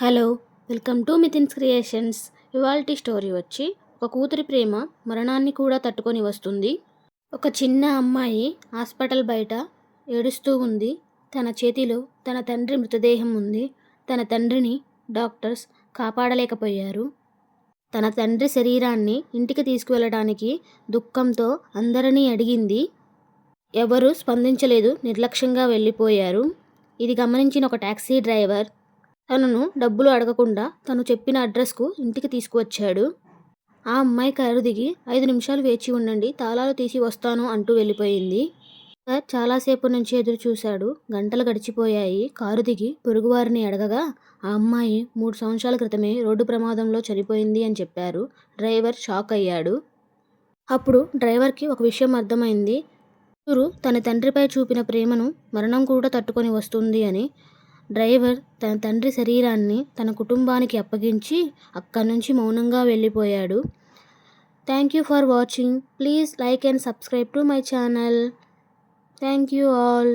Hello welcome to Mithin's creations. ఇవాల్టి story వచ్చి ఒక కూతురి ప్రేమ మరణాన్ని కూడా తట్టుకొని వస్తుంది. ఒక చిన్న అమ్మాయి హాస్పిటల్ బయట ఏడుస్తూ ఉంది. తన చేతిలో తన తండ్రి మృతదేహం ఉంది. తన తండ్రిని డాక్టర్స్ కాపాడలేకపోయారు. తన తండ్రి శరీరాన్ని ఇంటికి తీసుకువెళ్ళడానికి దుఃఖంతో అందరినీ అడిగింది. ఎవరు స్పందించలేదు నిర్లక్ష్యంగా వెళ్ళిపోయారు. ఇది గమనించిన ఒక టాక్సీ డ్రైవర్ తనను డబ్బులు అడగకుండా తను చెప్పిన అడ్రస్కు ఇంటికి తీసుకువచ్చాడు. ఆ అమ్మాయి కారు దిగి ఐదు నిమిషాలు వేచి ఉండండి తాళాలు తీసి వస్తాను అంటూ వెళ్ళిపోయింది. సార్ చాలాసేపు నుంచి ఎదురు చూశాడు. గంటలు గడిచిపోయాయి. కారు దిగి పొరుగువారిని అడగగా ఆ అమ్మాయి మూడు సంవత్సరాల క్రితమే రోడ్డు ప్రమాదంలో చనిపోయింది అని చెప్పారు. డ్రైవర్ షాక్ అయ్యాడు. అప్పుడు డ్రైవర్కి ఒక విషయం అర్థమైంది. తన తండ్రిపై చూపిన ప్రేమను మరణం కూడా తట్టుకొని వస్తుంది అని డ్రైవర్ తన తండ్రి శరీరాన్ని తన కుటుంబానికి అప్పగించి అక్కడి నుంచి మౌనంగా వెళ్ళిపోయాడు. Thank you for watching please like and subscribe to my channel thank you all